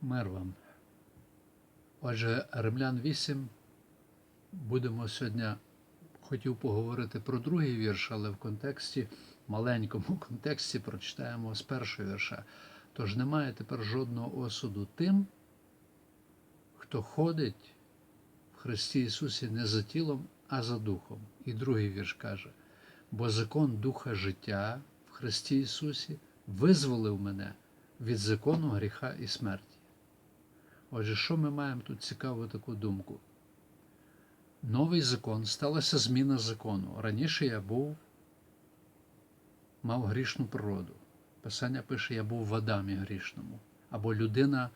Мир вам. Отже, Римлян 8. Будемо сьогодні хотів поговорити про другий вірш, але в контексті, маленькому контексті прочитаємо з першого вірша. Тож немає тепер жодного осуду тим, хто ходить в Христі Ісусі не за тілом, а за духом. І другий вірш каже: бо закон Духа життя в Христі Ісусі визволив мене від закону гріха і смерті. Отже, що ми маємо тут цікаву таку думку? Новий закон, сталася зміна закону. Раніше я був, мав грішну природу. Писання пише, я був в Адамі грішному, або людина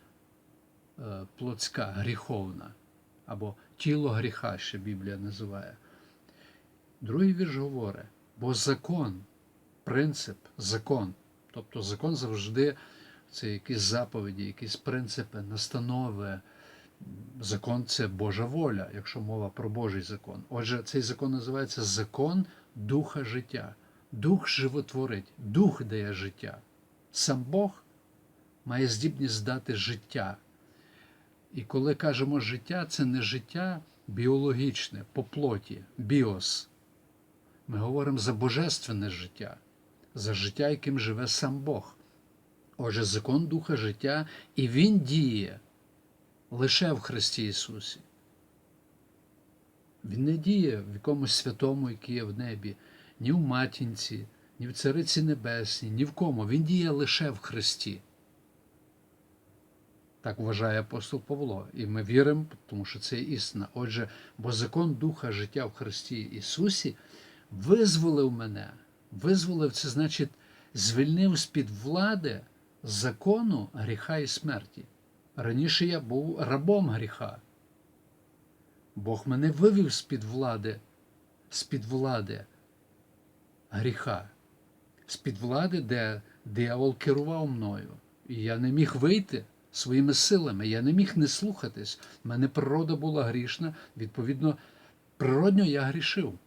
е, плотська, гріховна, або тіло гріха, ще Біблія називає. Другий вірш говорить, бо закон, принцип, закон, тобто закон завжди це якісь заповіді, якісь принципи, настанови. Закон це Божа воля, якщо мова про Божий закон. Отже, цей закон називається закон духа життя. Дух животворить, дух дає життя. Сам Бог має здібність дати життя. І коли кажемо життя, це не життя біологічне, по плоті, біос. Ми говоримо за божественне життя, за життя, яким живе сам Бог. Отже, закон Духа життя, і Він діє лише в Христі Ісусі. Він не діє в якомусь святому, який є в небі, ні в матінці, ні в Цариці Небесній, ні в кому. Він діє лише в Христі. Так вважає апостол Павло. І ми віримо, тому що це істина. Отже, бо закон Духа життя в Христі Ісусі визволив мене. Визволив це значить звільнив з-під влади закону гріха і смерті. Раніше я був рабом гріха. Бог мене вивів з-під влади, з-під влади гріха, з-під влади, де диявол керував мною. І я не міг вийти своїми силами, я не міг не слухатись. У мене природа була грішна, відповідно, природньо я грішив.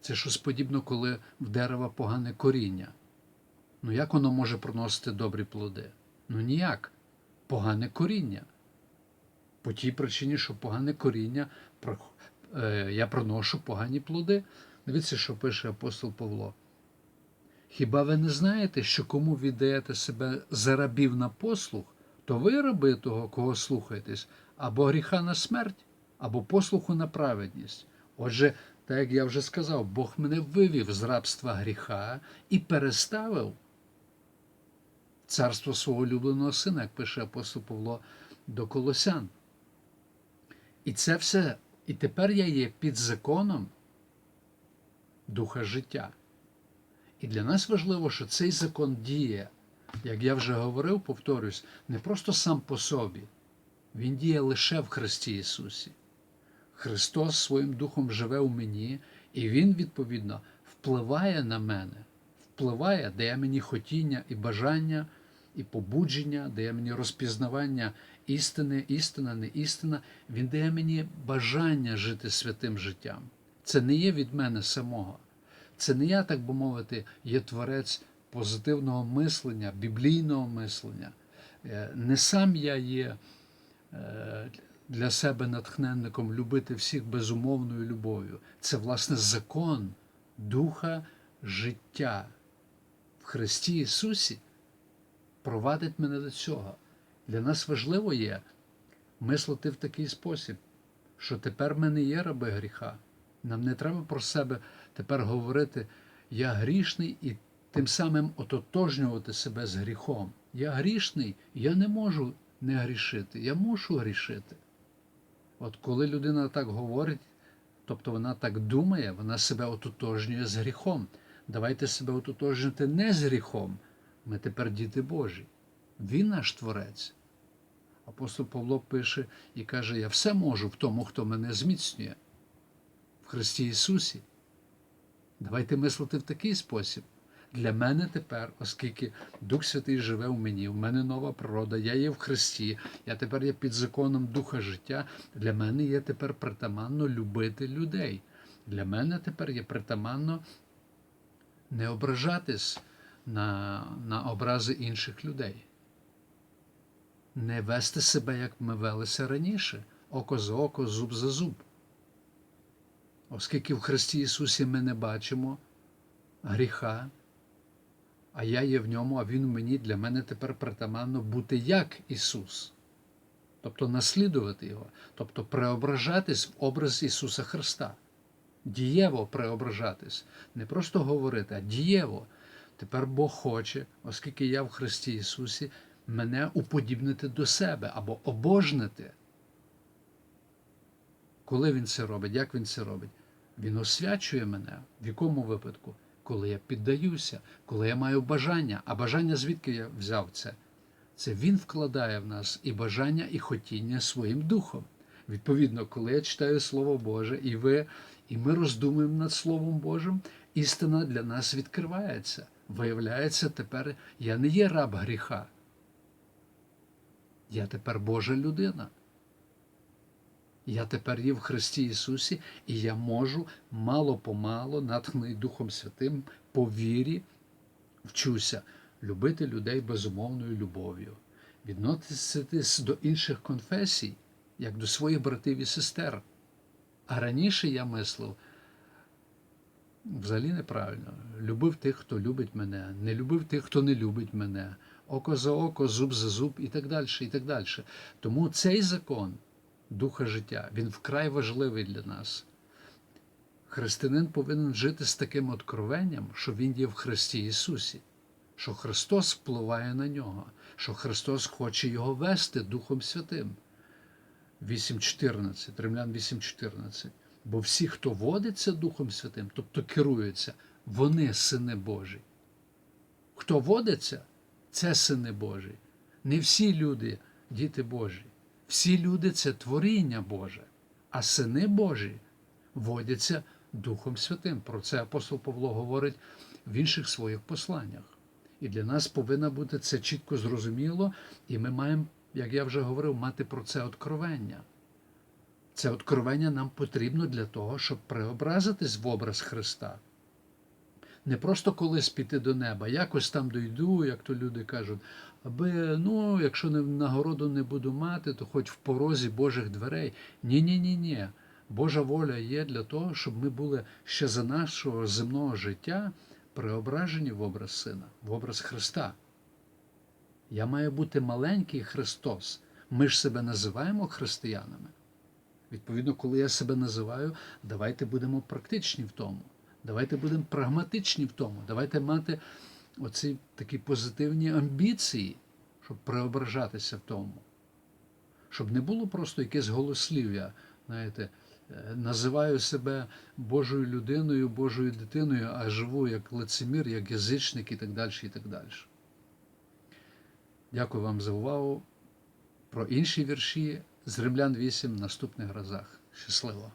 Це щось подібно, коли в дерева погане коріння. Ну як воно може приносити добрі плоди? Ну ніяк. Погане коріння. По тій причині, що погане коріння, я приношу погані плоди. Дивіться, що пише апостол Павло. Хіба ви не знаєте, що кому віддаєте себе за рабів на послух, то ви раби того, кого слухаєтесь, або гріха на смерть, або послуху на праведність. Отже, так як я вже сказав, Бог мене вивів з рабства гріха і переставив царство свого улюбленого сина, як пише апостол Павло до Колосян. І це все, і тепер я є під законом духа життя. І для нас важливо, що цей закон діє, як я вже говорив, повторюсь, не просто сам по собі, він діє лише в Христі Ісусі. Христос своїм Духом живе у мені, і Він, відповідно, впливає на мене, впливає, дає мені хотіння і бажання, і побудження, дає мені розпізнавання істини, істина, не істина. Він дає мені бажання жити святим життям. Це не є від мене самого. Це не я, так би мовити, є творець позитивного мислення, біблійного мислення. Не сам я є для себе натхненником любити всіх безумовною любов'ю. Це, власне, закон Духа життя в Христі Ісусі провадить мене до цього. Для нас важливо є мислити в такий спосіб, що тепер ми не є раби гріха. Нам не треба про себе тепер говорити, я грішний і тим самим ототожнювати себе з гріхом. Я грішний, я не можу не грішити, я мушу грішити. От коли людина так говорить, тобто вона так думає, вона себе ототожнює з гріхом. Давайте себе ототожнювати не з гріхом. Ми тепер діти Божі. Він наш Творець. Апостол Павло пише і каже: Я все можу в тому, хто мене зміцнює в Христі Ісусі. Давайте мислити в такий спосіб. Для мене тепер, оскільки Дух Святий живе в мені, в мене нова природа, я є в Христі, я тепер є під законом Духа життя, для мене є тепер притаманно любити людей. Для мене тепер є притаманно не ображатись на, на образи інших людей. не вести себе, як ми велися раніше, око за око, зуб за зуб. Оскільки в Христі Ісусі ми не бачимо гріха, а я є в ньому, а Він в мені, для мене тепер притаманно бути як Ісус. Тобто наслідувати Його, тобто преображатись в образ Ісуса Христа. Дієво преображатись. Не просто говорити, а дієво. Тепер Бог хоче, оскільки я в Христі Ісусі, мене уподібнити до себе або обожнити. Коли Він це робить, як Він це робить? Він освячує мене. В якому випадку? Коли я піддаюся, коли я маю бажання. А бажання звідки я взяв це? Це Він вкладає в нас і бажання, і хотіння своїм духом. Відповідно, коли я читаю Слово Боже, і ви, і ми роздумуємо над Словом Божим, істина для нас відкривається. Виявляється, тепер я не є раб гріха. Я тепер Божа людина. Я тепер є в Христі Ісусі, і я можу мало-помалу, натхнений Духом Святим, по вірі вчуся любити людей безумовною любов'ю, відноситись до інших конфесій, як до своїх братів і сестер. А раніше я мислив взагалі неправильно. Любив тих, хто любить мене, не любив тих, хто не любить мене, око за око, зуб за зуб і так далі. і так далі. Тому цей закон духа життя, він вкрай важливий для нас. Християнин повинен жити з таким откровенням, що він є в Христі Ісусі, що Христос впливає на нього, що Христос хоче його вести Духом Святим. 8.14, Римлян 8.14. Бо всі, хто водиться Духом Святим, тобто керуються, вони сини Божі. Хто водиться, це сини Божі. Не всі люди діти Божі. Всі люди це творіння Боже, а сини Божі водяться Духом Святим. Про це апостол Павло говорить в інших своїх посланнях. І для нас повинно бути це чітко зрозуміло, і ми маємо, як я вже говорив, мати про це откровення. Це откровення нам потрібно для того, щоб преобразитись в образ Христа. Не просто колись піти до неба, якось там дойду, як то люди кажуть, аби, ну, якщо не нагороду не буду мати, то хоч в порозі Божих дверей. Ні, ні, ні, ні. Божа воля є для того, щоб ми були ще за нашого земного життя преображені в образ Сина, в образ Христа. Я маю бути маленький Христос. Ми ж себе називаємо християнами. Відповідно, коли я себе називаю, давайте будемо практичні в тому. Давайте будемо прагматичні в тому. Давайте мати оці такі позитивні амбіції, щоб преображатися в тому. Щоб не було просто якесь голослів'я, знаєте, е, називаю себе Божою людиною, Божою дитиною, а живу як лицемір, як язичник і так далі. і так далі. Дякую вам за увагу. Про інші вірші з Римлян 8 в наступних разах. Щасливо!